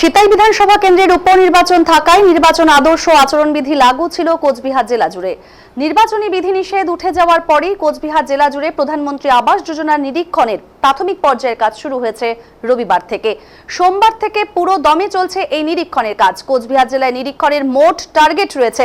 সিতাই বিধানসভা কেন্দ্রের উপনির্বাচন থাকায় নির্বাচন আদর্শ আচরণবিধি লাগু ছিল কোচবিহার জেলা জুড়ে। নির্বাচনী বিধিনিষেধ উঠে যাওয়ার পরেই কোচবিহার জেলা জুড়ে প্রধানমন্ত্রী আবাস যোজনার নিরীক্ষণের প্রাথমিক পর্যায়ের কাজ শুরু হয়েছে রবিবার থেকে। সোমবার থেকে পুরো দমে চলছে এই নিরীক্ষণের কাজ। কোচবিহার জেলায় নিরীক্ষণের মোট টার্গেট রয়েছে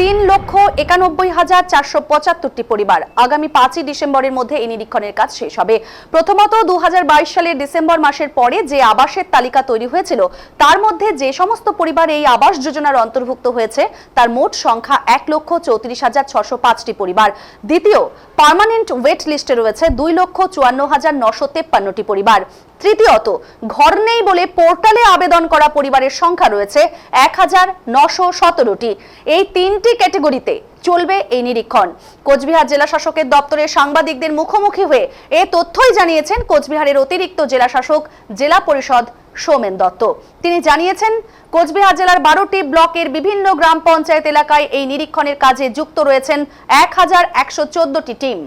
তিন লক্ষ একানব্বই হাজার চারশো পঁচাত্তরটি পরিবার আগামী পাঁচই ডিসেম্বরের মধ্যে এই নিরীক্ষণের কাজ শেষ হবে। প্রথমত দু হাজার বাইশ সালের ডিসেম্বর মাসের পরে যে আবাসের তালিকা তৈরি হয়েছিল, তার মধ্যে যে সমস্ত পরিবার এই আবাস যোজনার অন্তর্ভুক্ত হয়েছে, তার মোট সংখ্যা এক লক্ষ চৌত্রিশ হাজার ছশো পাঁচটি পরিবার। দ্বিতীয় পার্মানেন্ট ওয়েট লিস্টে রয়েছে দুই লক্ষ চুয়ান্ন হাজার নশো তেপ্পান্নটি পরিবার। তৃতীয়ত, ঘর নেই বলে পোর্টালে আবেদন করা পরিবারের সংখ্যা রয়েছে এক হাজার নশো সতেরোটি। এই তিনটি ক্যাটেগরিতে চলবে এই নিরীক্ষণ। কোচবিহার জেলা শাসকের দপ্তরে সাংবাদিকদের মুখোমুখি হয়ে এ তথ্যই জানিয়েছেন কোচবিহারের অতিরিক্ত জেলা শাসক, জেলা পরিষদ সোমেন দত্ত। তিনি জানিয়েছেন, কোচবিহার জেলার বারোটি ব্লকের বিভিন্ন গ্রাম পঞ্চায়েত এলাকায় এই নিরীক্ষণের কাজে যুক্ত রয়েছেন এক হাজার একশো চোদ্দটি টিম।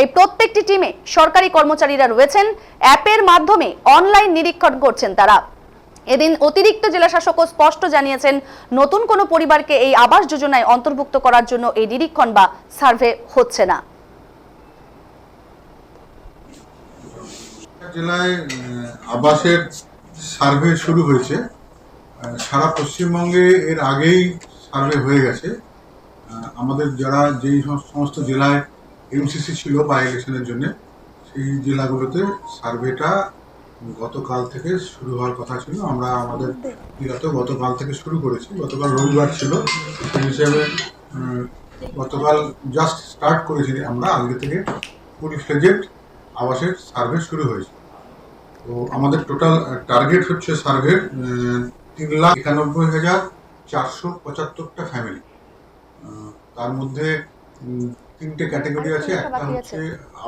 এই প্রত্যেকটি টিমে সরকারি কর্মচারীরা রয়েছেন। অ্যাপের মাধ্যমে অনলাইন নিরীক্ষণ করছেন তারা। এদিন অতিরিক্ত জেলা শাসকও স্পষ্ট জানিয়েছেন, নতুন কোনো পরিবারকে এই আবাস যোজনায় অন্তর্ভুক্ত করার জন্য এই নিরীক্ষণ বা সার্ভে হচ্ছে না। জেলায় আবাসের সার্ভে শুরু হয়েছে। সারা পশ্চিমবঙ্গে এর আগেই সার্ভে হয়ে গেছে। আমাদের যারা যেই সমস্ত জেলায় এমসিসি ছিল বা ইলেকশনের জন্য, সেই জেলাগুলোতে সার্ভেটা গতকাল থেকে শুরু হওয়ার কথা ছিল। আমরা আমাদের বিগত গতকাল থেকে শুরু করেছি। গতকাল রবিবার ছিল। সেই হিসেবে গতকাল জাস্ট স্টার্ট করেছি আমরা। আগে থেকে পুলিশ ফ্লেজেড আবাসের সার্ভে শুরু হয়েছে। তো আমাদের টোটাল টার্গেট হচ্ছে সার্ভের তিন লাখ একানব্বই হাজার চারশো পঁচাত্তরটা ফ্যামিলি তার মধ্যে তিনটে ক্যাটাগরি আছে। একটা হচ্ছে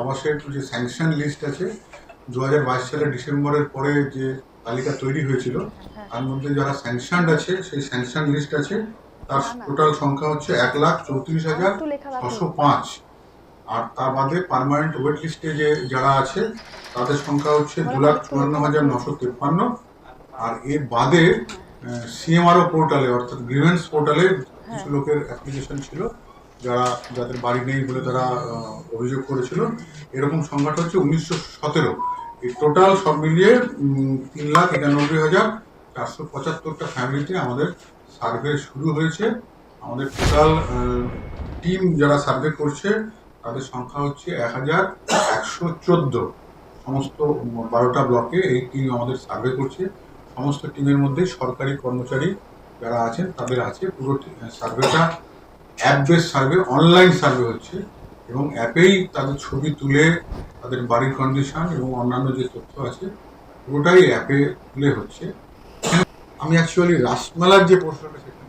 আবাসের যে স্যাংশন লিস্ট আছে দু হাজার বাইশ সালের ডিসেম্বরের পরে যে তালিকা তৈরি হয়েছিল তার মধ্যে যারা স্যাংশনড আছে সেই স্যাংশন লিস্ট আছে তার টোটাল সংখ্যা হচ্ছে এক লাখ চৌত্রিশ হাজার। ছশো পাঁচ। আর তার বাদে পার্মানেন্ট ওয়েট লিস্টে যে যারা আছে তাদের সংখ্যা হচ্ছে দু লাখ চুয়ান্ন হাজার নশো তিপ্পান্ন। আর এর বাদে সিএমআরও পোর্টালে অর্থাৎ গ্রিভেন্স পোর্টালে কিছু লোকের অ্যাপ্লিকেশন ছিল। যারা, যাদের বাড়ি নেই বলে তারা অভিযোগ করেছিল। এরকম সংখ্যাটা হচ্ছে উনিশশো সতেরো। এই টোটাল সব মিলিয়ে তিন লাখ একানব্বই হাজার চারশো পঁচাত্তরটা ফ্যামিলিতে আমাদের সার্ভে শুরু হয়েছে। আমাদের টোটাল টিম যারা সার্ভে করছে, তাদের সংখ্যা হচ্ছে এক হাজার একশো চোদ্দ। সমস্ত বারোটা ব্লকে এই টিম আমাদের সার্ভে করছে। সমস্ত টিমের মধ্যে সরকারি কর্মচারী যারা আছেন, তাদের আছে। পুরো সার্ভেটা app base survey, online survey হচ্ছে, এবং অ্যাপেই তাদের ছবি তুলে তাদের বাড়ির কন্ডিশন এবং অন্যান্য যে তথ্য আছে, ওটাই অ্যাপে তুলে হচ্ছে। আমি অ্যাকচুয়ালি রাসমেলার যে প্রশ্নটা সেটা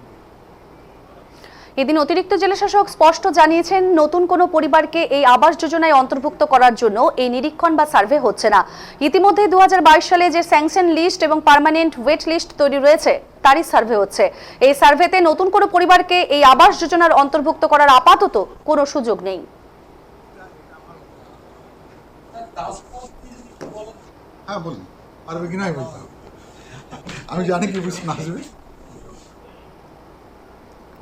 এদিন অতিরিক্ত জেলা শাসক স্পষ্ট জানিয়েছেন, নতুন কোনো পরিবারকে এই আবাস যোজনায় অন্তর্ভুক্ত করার জন্য এই নিরীক্ষণ বা সার্ভে হচ্ছে না। ইতিমধ্যে দুহাজার বাইশ সালে যে স্যাংশন লিস্ট এবং পার্মানেন্ট ওয়েট লিস্ট তৈরি রয়েছে, তারই সার্ভে হচ্ছে। এই সার্ভেতে নতুন কোনো পরিবারকে এই আবাস যোজনার অন্তর্ভুক্ত করার আপাতত কোনো সুযোগ নেই। হ্যাঁ আমি জানি কি প্রশ্ন আসবে।